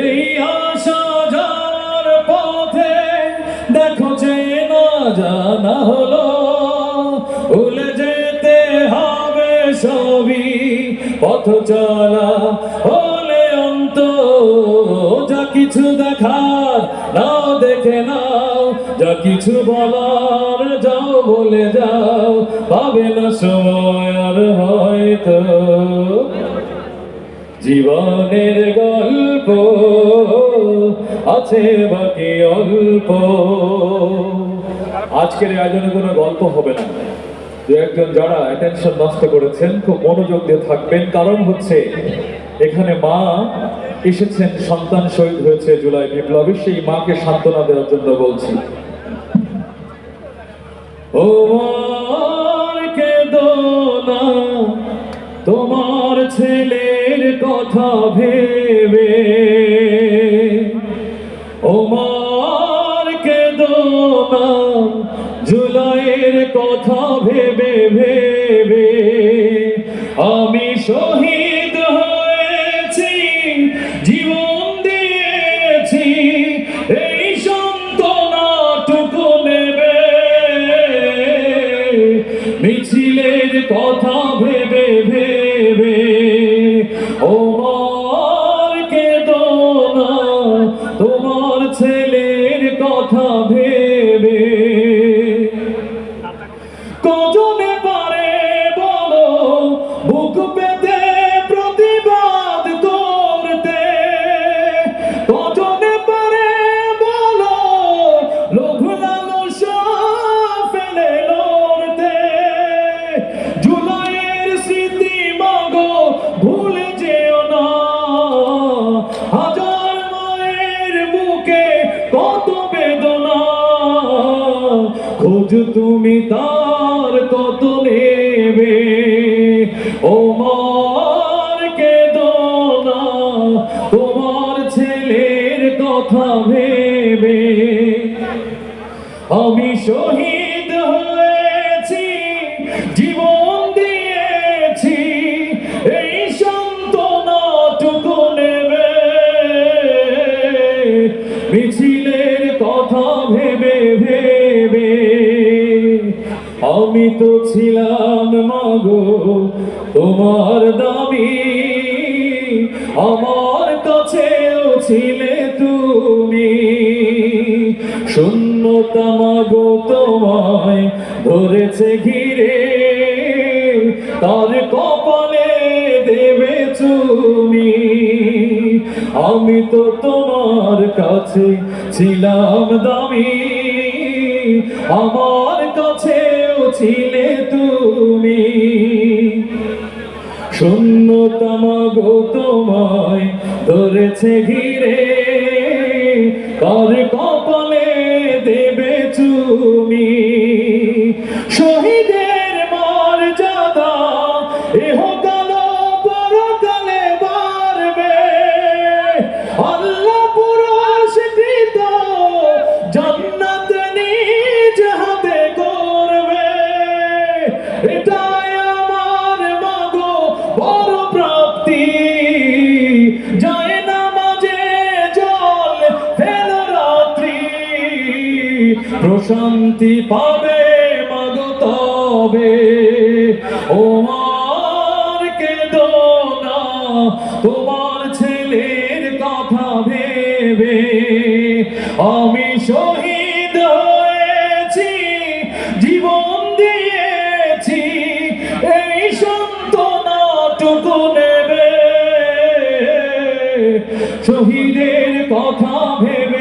এই আশা পথে দেখো যে না জানা হলো, ভুলে যেতে হবে সবই পথ চলা। হলে অন্ত যা কিছু দেখার নাও দেখে নাও, যা কিছু বলার যাও বলে যাও, পাবে না সময় আর হয়তো। জীবনের গল্প আছে বাকি অল্প। আজকের আয়োজনে কোনো গল্প হবে না। দু একজন যারা অ্যাটেনশন নষ্ট করেছেন, খুব মনোযোগ দিয়ে থাকবেন। কারণ হচ্ছে, এখানে মা এসেছেন, সন্তান শহীদ হয়েছে জুলাই বিপ্লবী। সেই মাকে সান্ত্বনা দেওয়ার জন্য বলছি। ও মার কথা ভেবে ও মার কেঁদো না জুলাইয়ের কথা ভেবে ভেবে আমি শহীদ হয়েছি, জীবন দিয়েছি, এই সান্ত্বনাটুকু নেবে। মিছিলের কথা ভেবে ভেবে ও খোঁজ তুমি তার কত নেবে? ও মার না তোমার ছেলের কথা ভেবে। আমি শহীদ হয়েছি, জীবন দিয়েছি, এই সান্ত্বনাটুকু নেবে। মিছিলের তো ছিলাম মাগো, তোমার দাবি আমার কাছেও ছিলে তুমি। শূন্যতা মাগো তোমায় ধরেছে ঘিরে, তার কপালে দেবে তুমি। আমি তো তোমার কাছে ছিলাম দামি। আমার কাছেও ছিলে তুমি। শূন্যতম গো তোমায় ধরেছে ঘিরে। কার কপালে যায় না মাঝে জল ফেল রাত্রি। প্রশান্তি পাবে মাগো তবে। ও মার কেঁদো না, তোমার ছেলের কথা ভেবে। আমি শহীদ